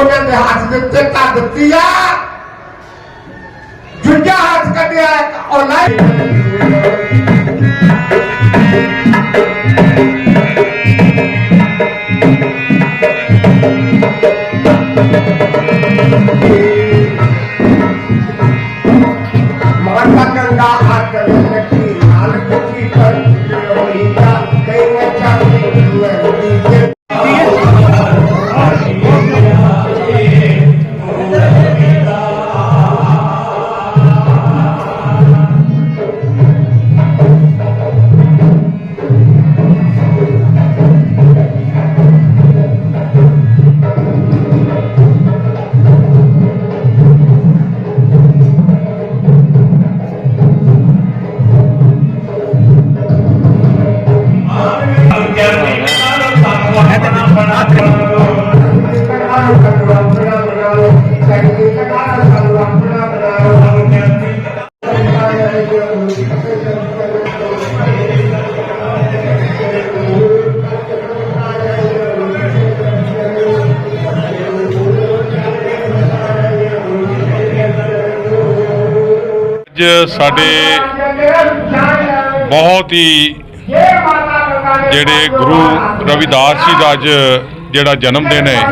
ਉਹਨਾਂ ਨੇ ਹੱਥ ਦੇ ਉੱਤੇ ਕਰ ਦਿੱਤੀ ਆ। ਜੁੱਜਾ ਹੱਥ ਕੱਢਿਆ ਔਲਾਈ ਅੱਜ ਸਾਡੇ ਬਹੁਤ ਹੀ ਜਿਹੜੇ ਗੁਰੂ ਰਵਿਦਾਸ ਜੀ ਦਾ ਅੱਜ ਜਿਹੜਾ ਜਨਮ ਦਿਨ ਹੈ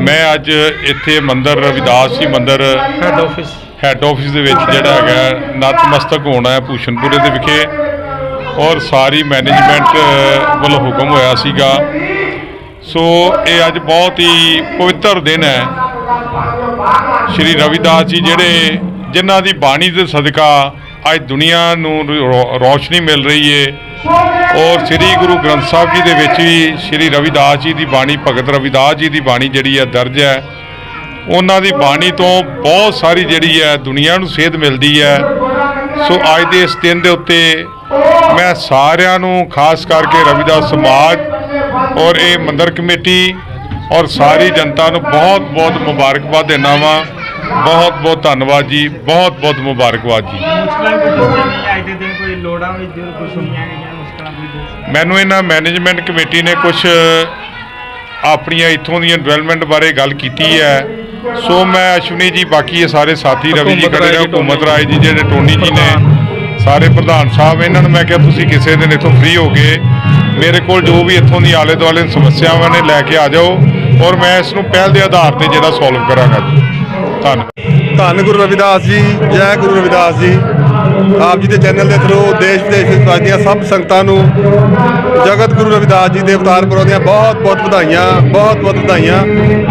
ਮੈਂ ਅੱਜ ਇੱਥੇ ਮੰਦਿਰ ਰਵਿਦਾਸ ਜੀ ਮੰਦਿਰ ਹੈਡ ਆਫਿਸ ਹੈੱਡ ਆਫਿਸ ਦੇ ਵਿੱਚ ਜਿਹੜਾ ਹੈਗਾ ਨਤਮਸਤਕ ਹੋਣਾ ਹੈ ਭੂਸ਼ਣਪੁਰੇ ਦੇ ਵਿਖੇ ਔਰ ਸਾਰੀ ਮੈਨੇਜਮੈਂਟ ਵੱਲੋਂ ਹੁਕਮ ਹੋਇਆ ਸੀਗਾ। ਸੋ ਇਹ ਅੱਜ ਬਹੁਤ ਹੀ ਪਵਿੱਤਰ ਦਿਨ ਹੈ। ਸ਼੍ਰੀ ਰਵਿਦਾਸ ਜੀ ਜਿਹੜੇ ਜਿਨ੍ਹਾਂ ਦੀ ਬਾਣੀ ਦੇ ਸਦਕਾ ਅੱਜ ਦੁਨੀਆ ਨੂੰ ਰੋ- ਰੌਸ਼ਨੀ ਮਿਲ ਰਹੀ ਏ। ਔਰ ਸ੍ਰੀ ਗੁਰੂ ਗ੍ਰੰਥ ਸਾਹਿਬ ਜੀ ਦੇ ਵਿੱਚ ਵੀ ਸ਼੍ਰੀ ਰਵਿਦਾਸ ਜੀ ਦੀ ਬਾਣੀ, ਭਗਤ ਰਵਿਦਾਸ ਜੀ ਦੀ ਬਾਣੀ ਜਿਹੜੀ ਹੈ, ਦਰਜ ਹੈ। ਉਹਨਾਂ ਦੀ ਬਾਣੀ ਤੋਂ ਬਹੁਤ ਸਾਰੀ ਜਿਹੜੀ ਹੈ, ਦੁਨੀਆ ਨੂੰ ਸੇਧ ਮਿਲਦੀ ਹੈ। ਸੋ ਅੱਜ ਦੇ ਇਸ ਦਿਨ ਦੇ ਉੱਤੇ ਮੈਂ ਸਾਰਿਆਂ ਨੂੰ, ਖਾਸ ਕਰਕੇ ਰਵਿਦਾਸ ਸਮਾਜ ਔਰ ਇਹ ਮੰਦਰ ਕਮੇਟੀ ਔਰ ਸਾਰੀ ਜਨਤਾ ਨੂੰ ਬਹੁਤ ਬਹੁਤ ਮੁਬਾਰਕਬਾਦ ਦਿੰਦਾ ਵਾਂ। ਬਹੁਤ ਬਹੁਤ ਧੰਨਵਾਦ ਜੀ ਬਹੁਤ ਬਹੁਤ ਮੁਬਾਰਕਬਾਦ ਜੀ। ਮੁਸ਼ਕਲਾਂ ਕੋਈ ਨਹੀਂ ਅੱਜ ਦੇ ਦਿਨ ਕੋਈ ਲੋੜਾਂ ਵਿੱਚ ਕੋਈ ਸੁਣੀਆਂ ਗਈਆਂ ਮੁਸ਼ਕਲਾਂ ਕੋਈ ਦੱਸ ਮੈਨੂੰ ਇਹਨਾਂ ਮੈਨੇਜਮੈਂਟ ਕਮੇਟੀ ਨੇ ਕੁਝ ਆਪਣੀਆਂ ਇੱਥੋਂ ਦੀਆਂ ਡਿਵੈਲਪਮੈਂਟ ਬਾਰੇ ਗੱਲ ਕੀਤੀ ਹੈ। ਸੋ ਮੈਂ ਅਸ਼ਵਨੀ ਜੀ ਬਾਕੀ ਇਹ ਸਾਰੇ ਸਾਥੀ ਰਵੀ ਜੀ ਖੜੇ ਨੇ ਹਕੂਮਤ ਰਾਏ ਜੀ ਜਿਹੜੇ ਟੋਨੀ ਜੀ ਨੇ ਸਾਰੇ ਪ੍ਰਧਾਨ ਸਾਹਿਬ ਇਹਨਾਂ ਨੂੰ ਮੈਂ ਕਿਹਾ ਤੁਸੀਂ ਕਿਸੇ ਦਿਨ ਇੱਥੋਂ ਫ੍ਰੀ ਹੋ ਕੇ ਮੇਰੇ ਕੋਲ ਜੋ ਵੀ ਇੱਥੋਂ ਦੀ ਆਲੇ ਦੁਆਲੇ ਦੀਆਂ ਸਮੱਸਿਆਵਾਂ ਨੇ ਲੈ ਕੇ ਆ ਜਾਓ। ਔਰ ਮੈਂ ਇਸ ਨੂੰ ਪਹਿਲ ਦੇ ਆਧਾਰ ਤੇ ਜਿਹੜਾ ਸੋਲਵ ਕਰਾਂਗਾ ਜੀ। ਧੰਨਵਾਦ ਧੰਨ ਗੁਰੂ ਰਵਿਦਾਸ ਜੀ, ਜੈ ਗੁਰੂ ਰਵਿਦਾਸ ਜੀ। ਆਪ ਜੀ ਦੇ ਚੈਨਲ ਦੇ ਥਰੂ ਦੇਸ਼ ਵਿਦੇਸ਼ ਵਿੱਚ ਵਸਦੀਆਂ ਸਭ ਸੰਗਤਾਂ ਨੂੰ ਜਗਤ ਗੁਰੂ ਰਵਿਦਾਸ ਜੀ ਦੇ ਅਵਤਾਰ ਪੁਰਬ ਦੀਆਂ ਬਹੁਤ ਬਹੁਤ ਵਧਾਈਆਂ, ਬਹੁਤ ਬਹੁਤ ਵਧਾਈਆਂ।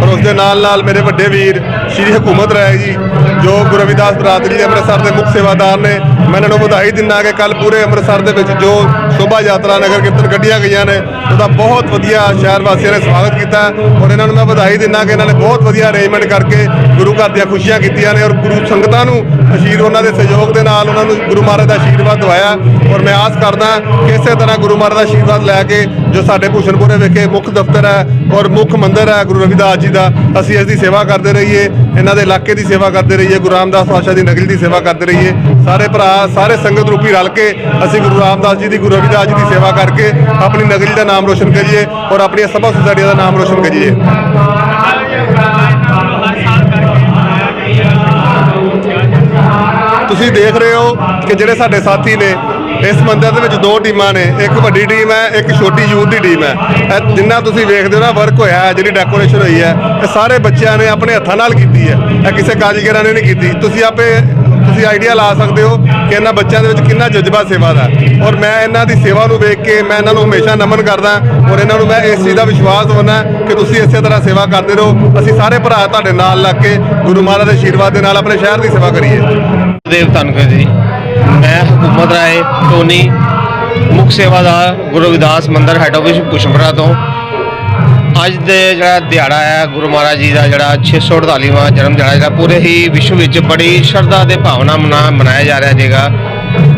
ਔਰ ਉਸ ਦੇ ਨਾਲ ਨਾਲ ਮੇਰੇ ਵੱਡੇ ਵੀਰ ਸ਼੍ਰੀ ਹਕੂਮਤ ਰਾਏ ਜੀ, ਜੋ ਗੁਰੂ ਰਵਿਦਾਸ ਬਰਾਦਰੀ ਦੇ ਅੰਮ੍ਰਿਤਸਰ ਦੇ ਮੁੱਖ ਸੇਵਾਦਾਰ ਨੇ, ਮੈਂ ਇਹਨਾਂ ਨੂੰ ਵਧਾਈ ਦਿੰਦਾ ਕਿ ਕੱਲ ਪੂਰੇ ਅੰਮ੍ਰਿਤਸਰ ਦੇ ਵਿੱਚ ਜੋ ਸ਼ੋਭਾ ਯਾਤਰਾ ਨਗਰ ਕੀਰਤਨ ਕੱਢੀਆਂ ਗਈਆਂ ਨੇ। ਉਹਦਾ ਬਹੁਤ ਵਧੀਆ ਸ਼ਹਿਰ ਵਾਸੀਆਂ ਨੇ ਸਵਾਗਤ ਕੀਤਾ ਔਰ ਇਹਨਾਂ ਨੂੰ ਮੈਂ ਵਧਾਈ ਦਿੰਦਾ ਕਿ ਇਹਨਾਂ ਨੇ ਬਹੁਤ ਵਧੀਆ ਅਰੇਂਜਮੈਂਟ ਕਰਕੇ ਗੁਰੂ ਘਰ ਦੀਆਂ ਖੁਸ਼ੀਆਂ ਕੀਤੀਆਂ ਨੇ ਔਰ ਗੁਰੂ ਸੰਗਤਾਂ ਨੂੰ ਅਸ਼ੀਰ ਉਹਨਾਂ ਦੇ ਸਹਿਯੋਗ ਦੇ ਨਾਲ ਉਹਨਾਂ ਨੂੰ ਗੁਰੂ ਮਹਾਰਾਜ ਦਾ ਆਸ਼ੀਰਵਾਦ ਦਵਾਇਆ ਔਰ ਮੈਂ ਆਸ ਕਰਦਾ ਕਿ ਇਸੇ ਤਰ੍ਹਾਂ ਗੁਰੂ ਮਹਾਰਾਜ ਦਾ ਆਸ਼ੀਰਵਾਦ ਲੈ ਕੇ ਜੋ ਸਾਡੇ ਭੂਸ਼ਣਪੁਰੇ ਵਿਖੇ ਮੁੱਖ ਦਫ਼ਤਰ ਹੈ ਔਰ ਮੁੱਖ ਮੰਦਿਰ ਹੈ ਗੁਰੂ ਰਵਿਦਾਸ ਜੀ ਦਾ, ਅਸੀਂ ਇਸ ਦੀ ਸੇਵਾ ਕਰਦੇ ਰਹੀਏ, ਇਹਨਾਂ ਦੇ ਇਲਾਕੇ ਦੀ ਸੇਵਾ ਕਰਦੇ ਰਹੀਏ, ਗੁਰੂ ਰਾਮਦਾਸ ਪਾਤਸ਼ਾਹ ਦੀ ਨਗਰੀ ਦੀ ਸੇਵਾ ਕਰਦੇ ਰਹੀਏ। ਸਾਰੇ ਭਰਾ, ਸਾਰੇ ਸੰਗਤ ਰੂਪੀ ਰਲ ਕੇ ਅਸੀਂ ਗੁਰੂ ਰਾਮਦਾਸ ਜੀ ਦੀ, ਗੁਰੂ ਰਵਿਦਾਸ ਦੀ ਸੇਵਾ ਕਰਕੇ ਆਪਣੀ ਨਗਰੀ ਦਾ ਨਾਮ ਰੋਸ਼ਨ ਕਰੀਏ ਔਰ ਆਪਣੀਆਂ ਸਭਾ ਸੁਸਾਇਟੀਆਂ ਦਾ ਨਾਮ ਰੋਸ਼ਨ ਕਰੀਏ। ਤੁਸੀਂ ਦੇਖ ਰਹੇ ਹੋ ਕਿ ਜਿਹੜੇ ਸਾਡੇ ਸਾਥੀ ਨੇ, ਇਸ ਮੰਦਰ ਦੇ ਵਿੱਚ ਦੋ ਟੀਮਾਂ ਨੇ, ਇੱਕ ਵੱਡੀ ਟੀਮ ਹੈ, ਇੱਕ ਛੋਟੀ ਯੂਥ ਦੀ ਟੀਮ ਹੈ। ਜਿੰਨਾ ਤੁਸੀਂ ਵੇਖਦੇ ਹੋ ਨਾ ਵਰਕ ਹੋਇਆ ਹੈ, ਜਿਹੜੀ ਡੈਕੋਰੇਸ਼ਨ ਹੋਈ ਹੈ, ਇਹ ਸਾਰੇ ਬੱਚਿਆਂ ਨੇ ਆਪਣੇ ਹੱਥਾਂ ਨਾਲ ਕੀਤੀ ਹੈ। ਇਹ ਕਿਸੇ ਕਾਰੀਗਰਾਂ ਨੇ ਨਹੀਂ ਕੀਤੀ। ਤੁਸੀਂ ਆਪੇ ਤੁਸੀਂ ਆਈਡੀਆ ਲਾ ਸਕਦੇ ਹੋ ਕਿ ਇਹਨਾਂ ਬੱਚਿਆਂ ਦੇ ਵਿੱਚ ਕਿੰਨਾ ਜਜ਼ਬਾ ਸੇਵਾ ਦਾ ਔਰ ਮੈਂ ਇਹਨਾਂ ਦੀ ਸੇਵਾ ਨੂੰ ਵੇਖ ਕੇ ਮੈਂ ਇਹਨਾਂ ਨੂੰ ਹਮੇਸ਼ਾ ਨਮਨ ਕਰਦਾ ਔਰ ਇਹਨਾਂ ਨੂੰ ਮੈਂ ਇਸ ਚੀਜ਼ ਦਾ ਵਿਸ਼ਵਾਸ ਹੋਣਾ ਕਿ ਤੁਸੀਂ ਇਸੇ ਤਰ੍ਹਾਂ ਸੇਵਾ ਕਰਦੇ ਰਹੋ। ਅਸੀਂ ਸਾਰੇ ਭਰਾ ਤੁਹਾਡੇ ਨਾਲ ਲੱਗ ਕੇ ਗੁਰੂ ਮਹਾਰਾਜ ਦੇ ਆਸ਼ੀਰਵਾਦ ਦੇ ਨਾਲ ਆਪਣੇ ਸ਼ਹਿਰ ਦੀ ਸੇਵਾ ਕਰੀਏ। ਦੇਵ ਧੰਨਵਾਦ ਜੀ। ਮੈਂ ਹਕੂਮਤ ਰਾਏ ਟੋਨੀ, ਮੁੱਖ ਸੇਵਾਦਾਰ ਗੁਰੂ ਰਵਿਦਾਸ ਮੰਦਰ ਹੈੱਡ ਆਫਿਸ ਪੁਸ਼ਪਰਾ ਤੋਂ। ਅੱਜ ਦੇ ਜਿਹੜਾ ਦਿਹਾੜਾ ਹੈ, ਗੁਰੂ ਮਹਾਰਾਜ ਜੀ ਦਾ ਜਿਹੜਾ 648ਵਾਂ ਜਨਮ ਦਿਹਾੜਾ ਜਿਹੜਾ, ਪੂਰੇ ਹੀ ਵਿਸ਼ਵ ਵਿੱਚ ਬੜੀ ਸ਼ਰਧਾ ਤੇ ਭਾਵਨਾ ਮਨਾ, ਮਨਾਇਆ ਜਾ ਰਿਹਾ ਜੇਗਾ।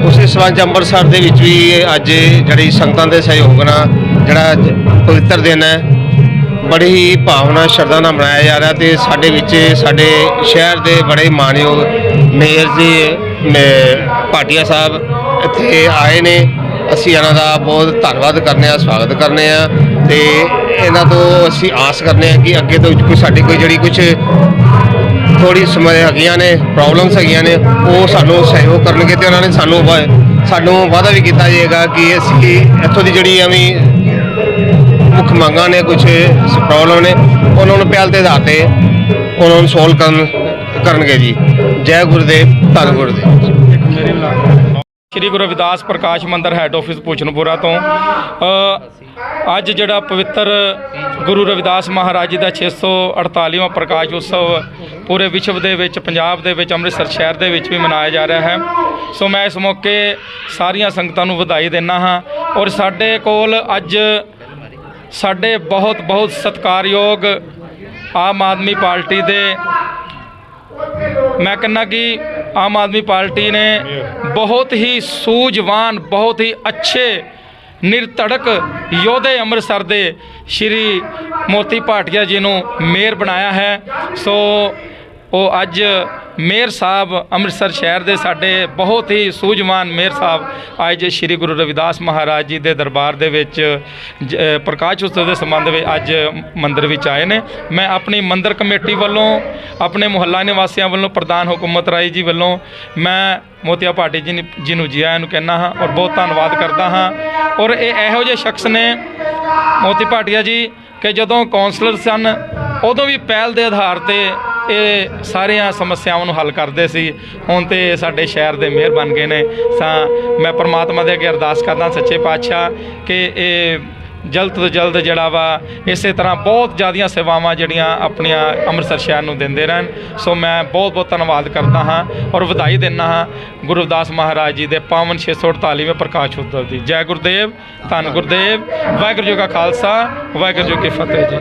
ਉਸੇ ਸਬੰਧ ਅੰਮ੍ਰਿਤਸਰ ਦੇ ਵਿੱਚ ਵੀ ਅੱਜ ਜਿਹੜੀ ਸੰਗਤਾਂ ਦੇ ਸਹਿਯੋਗ ਨਾਲ ਜਿਹੜਾ ਪਵਿੱਤਰ ਦਿਨ ਹੈ, ਬੜੀ ਹੀ ਭਾਵਨਾ, ਸ਼ਰਧਾ ਨਾਲ ਮਨਾਇਆ ਜਾ ਰਿਹਾ ਤੇ ਸਾਡੇ ਵਿੱਚ, ਸਾਡੇ ਸ਼ਹਿਰ ਦੇ ਬੜੇ ਮਾਨਯੋਗ ਮੇਅਰ ਜੀ, ਮੇ- ਭਾਟੀਆ ਸਾਹਿਬ ਇੱਥੇ ਆਏ ਨੇ। ਅਸੀਂ ਇਹਨਾਂ ਦਾ ਬਹੁਤ ਧੰਨਵਾਦ ਕਰਨੇ ਆ, ਸਵਾਗਤ ਕਰਨੇ ਆ ਤੇ ਇਹਨਾਂ ਤੋਂ ਅਸੀਂ ਆਸ ਕਰਨੇ ਆ ਕਿ ਅੱਗੇ ਤੋਂ ਕੋਈ ਸਾਡੀ ਕੋਈ ਜਿਹੜੀ ਕੁਝ ਥੋੜੀ ਸਮਝ ਹੈਗੀਆਂ ਨੇ ਪ੍ਰੋਬਲਮਸ ਹੈਗੀਆਂ ਨੇ, ਉਹ ਸਾਨੂੰ ਸਹਿਯੋਗ ਕਰਨਗੇ ਤੇ ਉਹਨਾਂ ਨੇ ਸਾਨੂੰ ਸਾਨੂੰ ਵਾਅਦਾ ਵੀ ਕੀਤਾ ਜਾਏਗਾ ਕਿ ਅਸੀਂ ਇੱਥੋਂ ਦੀ ਜਿਹੜੀ ਐਵੇਂ ਮੁੱਖ ਮੰਗਾਂ ਨੇ ਕੁਝ ਪ੍ਰੋਬਲਮ ਨੇ, ਉਹਨਾਂ ਨੂੰ ਪਹਿਲ ਦੇ ਆਧਾਰ ਤੇ ਉਹਨਾਂ ਨੂੰ ਸੋਲਵ ਕਰਨ, ਕਰਨਗੇ ਜੀ। ਜੈ ਗੁਰਦੇਵ, ਧੰਨ ਗੁਰਦੇਵ। ਸ਼੍ਰੀ ਗੁਰੂ ਰਵਿਦਾਸ ਪ੍ਰਕਾਸ਼ ਮੰਦਿਰ ਹੈੱਡ ਆਫਿਸ ਭੂਸ਼ਣਪੁਰਾ ਤੋਂ। ਅੱਜ ਜਿਹੜਾ ਪਵਿੱਤਰ ਗੁਰੂ ਰਵਿਦਾਸ ਮਹਾਰਾਜ ਜੀ ਦਾ 648ਵਾਂ ਪ੍ਰਕਾਸ਼ ਉਤਸਵ ਪੂਰੇ ਵਿਸ਼ਵ ਦੇ ਵਿੱਚ, ਪੰਜਾਬ ਦੇ ਵਿੱਚ, ਅੰਮ੍ਰਿਤਸਰ ਸ਼ਹਿਰ ਦੇ ਵਿੱਚ ਵੀ ਮਨਾਇਆ ਜਾ ਰਿਹਾ ਹੈ। ਸੋ ਮੈਂ ਇਸ ਮੌਕੇ ਸਾਰੀਆਂ ਸੰਗਤਾਂ ਨੂੰ ਵਧਾਈ ਦਿੰਦਾ ਹਾਂ ਔਰ ਸਾਡੇ ਕੋਲ ਅੱਜ ਸਾਡੇ ਬਹੁਤ ਬਹੁਤ ਸਤਿਕਾਰਯੋਗ ਆਮ ਆਦਮੀ ਪਾਰਟੀ ਦੇ ਮੈਂ ਕਹਿੰਦਾ ਕਿ ਆਮ ਆਦਮੀ ਪਾਰਟੀ ਨੇ ਬਹੁਤ ਹੀ ਸੂਝਵਾਨ, ਬਹੁਤ ਹੀ ਅੱਛੇ ਨਿਰਧੜਕ ਯੋਧੇ ਅੰਮ੍ਰਿਤਸਰ ਦੇ ਸ਼੍ਰੀ ਮੋਤੀ ਭਾਟੀਆ ਜੀ ਨੂੰ ਮੇਅਰ ਬਣਾਇਆ ਹੈ। ਸੋ ਉਹ ਅੱਜ ਮੇਅਰ ਸਾਹਿਬ ਅੰਮ੍ਰਿਤਸਰ ਸ਼ਹਿਰ ਦੇ ਸਾਡੇ ਬਹੁਤ ਹੀ ਸੂਝਵਾਨ ਮੇਅਰ ਸਾਹਿਬ ਅੱਜ ਸ਼੍ਰੀ ਗੁਰੂ ਰਵਿਦਾਸ ਮਹਾਰਾਜ ਜੀ ਦੇ ਦਰਬਾਰ ਦੇ ਵਿੱਚ, ਜ- ਪ੍ਰਕਾਸ਼ ਉਤਸਵ ਦੇ ਸੰਬੰਧ ਵਿੱਚ ਅੱਜ ਮੰਦਿਰ ਵਿੱਚ ਆਏ ਨੇ। ਮੈਂ ਆਪਣੀ ਮੰਦਿਰ ਕਮੇਟੀ ਵੱਲੋਂ, ਆਪਣੇ ਮੁਹੱਲਾ ਨਿਵਾਸੀਆਂ ਵੱਲੋਂ, ਪ੍ਰਧਾਨ ਹੁਕੂਮਤ ਰਾਏ ਜੀ ਵੱਲੋਂ, ਮੈਂ ਮੋਤੀਆ ਭਾਟੀ ਜੀ ਜੀ ਨੂੰ ਜੀ ਆਇਆਂ ਨੂੰ ਕਹਿੰਦਾ ਹਾਂ ਔਰ ਬਹੁਤ ਧੰਨਵਾਦ ਕਰਦਾ ਹਾਂ। ਔਰ ਇਹ ਇਹੋ ਜਿਹੇ ਸ਼ਖਸ ਨੇ ਮੋਤੀ ਭਾਟੀਆ ਜੀ ਕਿ ਜਦੋਂ ਕਾਉਂਸਲਰ ਸਨ, ਉਦੋਂ ਵੀ ਪਹਿਲ ਦੇ ਆਧਾਰ ਤੇ ਇਹ ਸਾਰੀਆਂ ਸਮੱਸਿਆਵਾਂ ਨੂੰ ਹੱਲ ਕਰਦੇ ਸੀ। ਹੁਣ ਤੇ ਇਹ ਸਾਡੇ ਸ਼ਹਿਰ ਦੇ ਮੇਅਰ ਬਣ ਗਏ ਨੇ। ਤਾਂ ਮੈਂ ਪਰਮਾਤਮਾ ਦੇ ਅੱਗੇ ਅਰਦਾਸ ਕਰਦਾ ਸੱਚੇ ਪਾਤਸ਼ਾਹ ਕਿ ਇਹ ਜਲਦ ਤੋਂ ਜਲਦ ਜਿਹੜਾ ਵਾ, ਇਸੇ ਤਰ੍ਹਾਂ ਬਹੁਤ ਜ਼ਿਆਦੀਆਂ ਸੇਵਾਵਾਂ ਜਿਹੜੀਆਂ ਆਪਣੀਆਂ ਅੰਮ੍ਰਿਤਸਰ ਸ਼ਹਿਰ ਨੂੰ ਦਿੰਦੇ ਰਹਿਣ। ਸੋ ਮੈਂ ਬਹੁਤ ਬਹੁਤ ਧੰਨਵਾਦ ਕਰਦਾ ਹਾਂ ਔਰ ਵਧਾਈ ਦਿੰਦਾ ਹਾਂ ਗੁਰੂ ਮਹਾਰਾਜ ਜੀ ਦੇ ਪਾਵਨ 648ਵੇਂ ਪ੍ਰਕਾਸ਼ ਉਤਸਵ ਦੀ। ਜੈ ਗੁਰਦੇਵ, ਧੰਨ ਗੁਰਦੇਵ, ਵਾਹਿਗੁਰੂ ਜੀ ਕਾ ਖਾਲਸਾ, ਵਾਹਿਗੁਰੂ ਜੀ ਕੀ ਫਤਿਹ ਜੀ।